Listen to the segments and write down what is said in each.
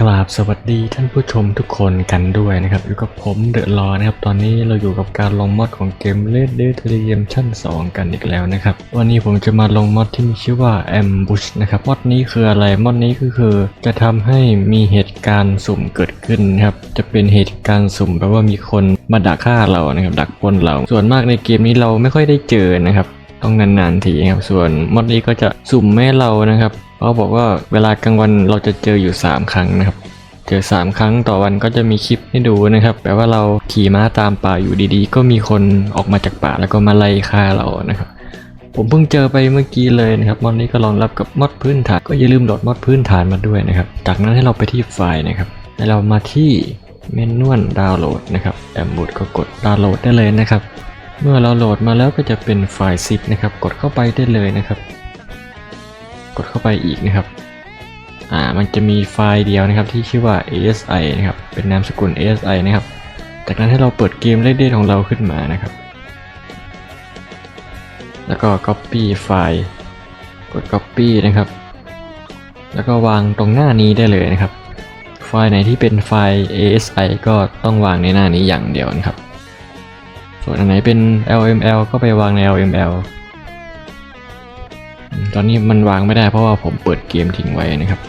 กราบสวัสดีท่านผู้ชมทุกคนกันด้วยนะครับ อยู่กับผมเดอะรอนะครับ ตอนนี้เราอยู่กับการลงมอดของเกม Red Dead Redemption 2 กันอีกแล้วนะครับ วันนี้ผมจะมาลงมอดที่มีชื่อว่า Ambush นะครับมอดนี้คืออะไรมอดนี้ก็คือจะทำให้มีเหตุการณ์สุ่มเกิดขึ้นนะครับ จะเป็นเหตุการณ์สุ่มแปลว่ามีคนมาดักฆ่าเรานะครับ ดักปล้นเรา ส่วนมากในเกมนี้เราไม่ค่อยได้เจอนะครับต้องนานๆทีครับ ส่วนมอดนี้ก็จะสุ่มแม่เรานะครับ เขาบอกว่าเวลากลางวันเราจะเจออยู่ 3 ครั้งนะครับ เจอ 3 ครั้งต่อวันก็จะมีคลิปให้ดูนะครับ แปลว่าเราขี่ม้าตามป่าอยู่ดีๆ ก็มีคนออกมาจากป่าแล้วก็มาไล่ฆ่าเรานะครับ ผมเพิ่งเจอไปเมื่อกี้เลยนะครับมอดนี้ก็รองรับกับมอดพื้นฐาน ก็อย่าลืมโหลดมอดพื้นฐานมาด้วยนะครับ จากนั้นให้เราไปที่ไฟล์นะครับ ให้เรามาที่เมนูดาวน์โหลดนะครับแอมบูดก็กดดาวน์โหลดได้เลยนะครับ เมื่อเราโหลดมาแล้วก็จะเป็นไฟล์ zip นะครับ กดเข้าไปได้เลยนะครับ ดเข้าไปอีกนะครับ อ่า มันจะมีไฟล์เดียวนะครับที่ชื่อว่า ASI นะครับ เป็นนามสกุล ASI นะครับ จากนั้นให้เราเปิดเกมเล่นเดของเราขึ้นมานะครับ แล้วก็ copy ไฟล์ กด copy นะครับ แล้วก็วางตรงหน้านี้ได้เลยนะครับ ไฟล์ไหนที่เป็นไฟล์ ASI ก็ต้องวางในหน้านี้อย่างเดียวนะครับ ส่วนอันไหนเป็น LML ก็ไปวางใน LML ตอนนี้มันวางไม่ได้เพราะว่าผมเปิดเกมทิ้งไว้นะครับ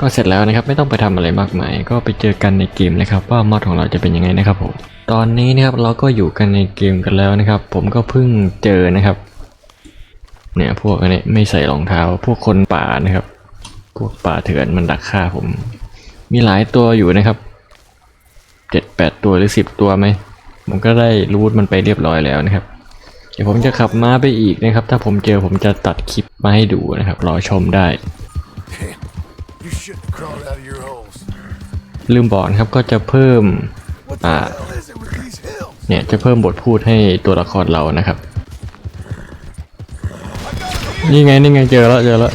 ก็เสร็จแล้วนะครับไม่ต้องไปทำอะไรมากมาย ก็ไปเจอกันในเกมเลยครับ ว่ามอดของเราจะเป็นยังไงนะครับผมตอนนี้นะครับเราก็อยู่กันในเกมกันแล้วนะครับ ผมก็เพิ่งเจอนะครับเนี่ยพวกอันนี้ไม่ใส่รองเท้า พวกคนป่านะครับ พวกป่าเถื่อนมันดักฆ่าผม มีหลายตัวอยู่นะครับเจ็ดแปดตัวหรือสิบตัวไหมผมก็ได้รูทมันไปเรียบร้อยแล้วนะครับ เดี๋ยวผมจะขับม้าไปอีกนะครับ ถ้าผมเจอผมจะตัดคลิปมาให้ดูนะครับ รอชมได้ You shouldn't have crawled out of your holes. ลืมบอกนะครับก็จะเพิ่ม What the Ah. hell is it with these hills? เนี่ยจะเพิ่มบทพูดให้ตัวละครเรานะครับ นี่ไงนี่ไงเจอแล้วเจอแล้ว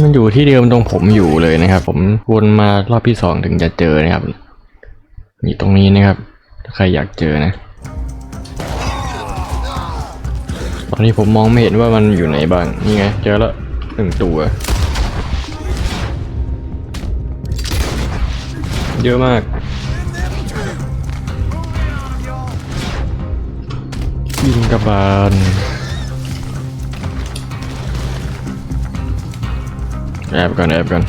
มันอยู่ที่เดิมตรงผมอยู่เลยนะครับ ผมวนมารอบที่สองถึงจะเจอนะครับนี่ตรงนี้นะครับ ถ้าใครอยากเจอนะ อนนี้ผมมองไม่เห็นว่ามันอยู่ไหนบ้าง นี่ไง เจอแล้วหนึ่งตัว เยอะมากยิงกระบาลแอบก่อนแอบก่อน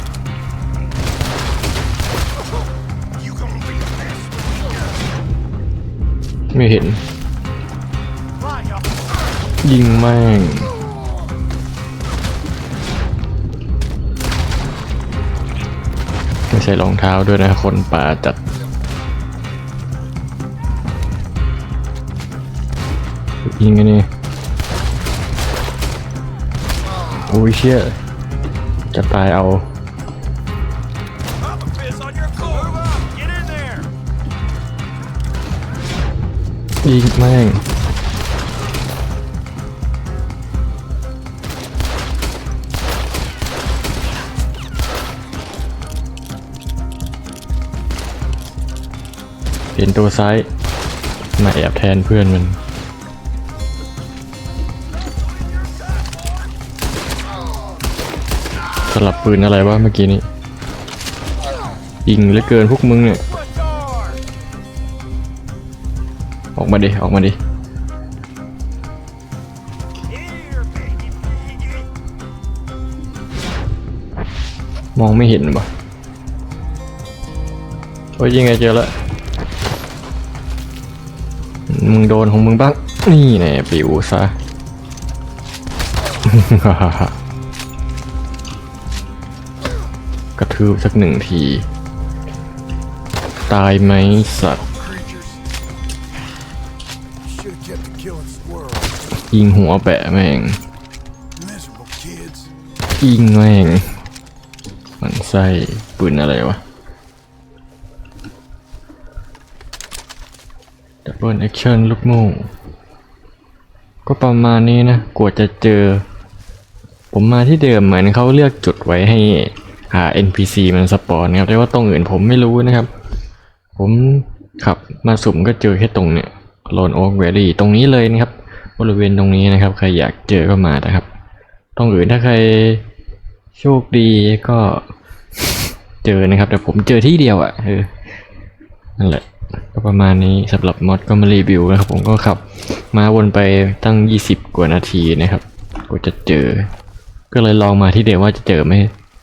ไม่เห็น ยิงแม่งไม่ใส่รองเท้าด้วยนะคนป่าจัดยิงกันนี่โอ้ยเชี่ยจะตายเอายิงแม่ง เห็นตัวซ้าย มาแอบแทนเพื่อนมัน สลับปืนอะไรวะเมื่อกี้นี้ยิงเหลือเกินพวกมึงเนี่ย ออกมาดิ ออกมาดิมองไม่เห็นปะโอ้ยยังไงเจอแล้ว มึงโดนของมึงบ้าง นี่แน่ปิวซะ กระทืบสักหนึ่งที ตายไหมสัตว์ ยิงหัวแปะแม่ง ยิงแม่ง มันไส้ปืนอะไรวะ บเบิลแอคชั่นลูกโม่ก็ประมาณนี้นะกว่าจะเจอ ผมมาที่เดิมเหมือนเขาเลือกจุดไว้ให้หา NPC มันสปอนนะครับแต่ว่าตรงอื่นผมไม่รู้นะครับ ผมขับมาสุ่มก็เจอแค่ตรงเนี่ยโลนโอ๊กแวลลี่ตรงนี้เลยนะครับ บริเวณตรงนี้นะครับ ใครอยากเจอก็มานะครับ ตรงอื่นถ้าใครโชคดีก็เจอนะครับ แต่ผมเจอที่เดียวอะ่ะเออนั่นแหละ ก็ประมาณนี้สำหรับมอดก็มารีวิวนะครับผมก็ขับมาวนไปตั้ง 20 กว่านาทีนะครับกว่าจะเจอ ก็เลยลองมาที่เดียวว่าจะเจอไหม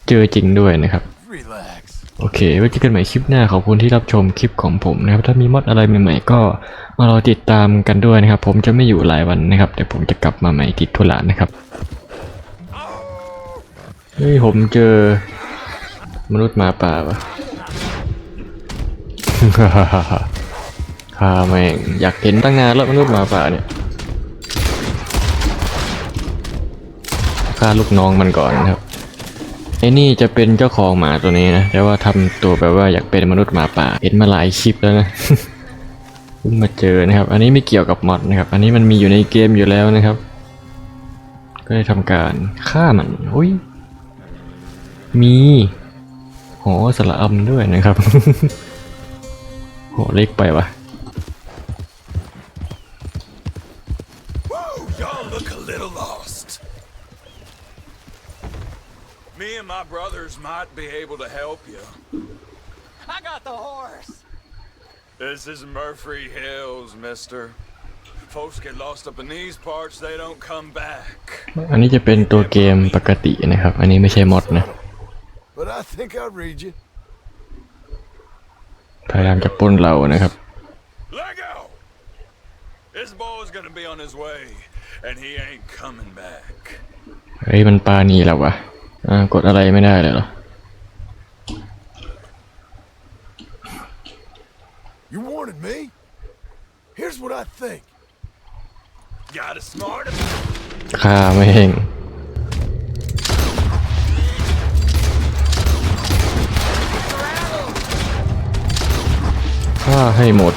เจอจริงด้วยนะครับ Relax. โอเค ไว้เจอกันใหม่คลิปหน้าขอบคุณที่รับชมคลิปของผมนะครับ ถ้ามีมอดอะไรใหม่ๆ ก็มารอติดตามกันด้วยนะครับ ผมจะไม่อยู่หลายวันนะครับ แต่ผมจะกลับมาใหม่ติดธุระนะครับเฮ้ยผมเจอมนุษย์หมาป่าปะ ข้าแม่งอยากเห็นตั้งนานแล้วมนุษย์หมาป่าเนี่ยฆ่าลูกน้องมันก่อนครับไอ้นี่จะเป็นเจ้าของหมาตัวนี้นะแต่ว่าทำตัวแบบว่าอยากเป็นมนุษย์หมาป่า เห็นมาหลายคลิปแล้วนะเพิ่งมาเจอนะครับ อันนี้ไม่เกี่ยวกับมอดนะครับ อันนี้มันมีอยู่ในเกมอยู่แล้วนะครับ ก็ได้ทำการฆ่ามันอุ้ยมีหอสระอำด้วยนะครับ โหเล็กไปวะ Whoa, y'all look a little lost. Me and my brothers might be able to help you. I got the horse. This is Murphy Hills, mister. Folks get lost up in these parts, they don't come back. อันนี้จะเป็นตัวเกมปกตินะครับ อันนี้ไม่ใช่มอดนะ But I think I'll read you. พยายามจะปล้นเรานะครับ Let go! This boy's gonna be on his way, and he ain't coming back. เฮ้ยมันปานีแล้ววะอ่ากดอะไรไม่ได้เลยเหรอ You wanted me? Here's what I think. Got a smart ฆ่าไม่เอง ให้หมด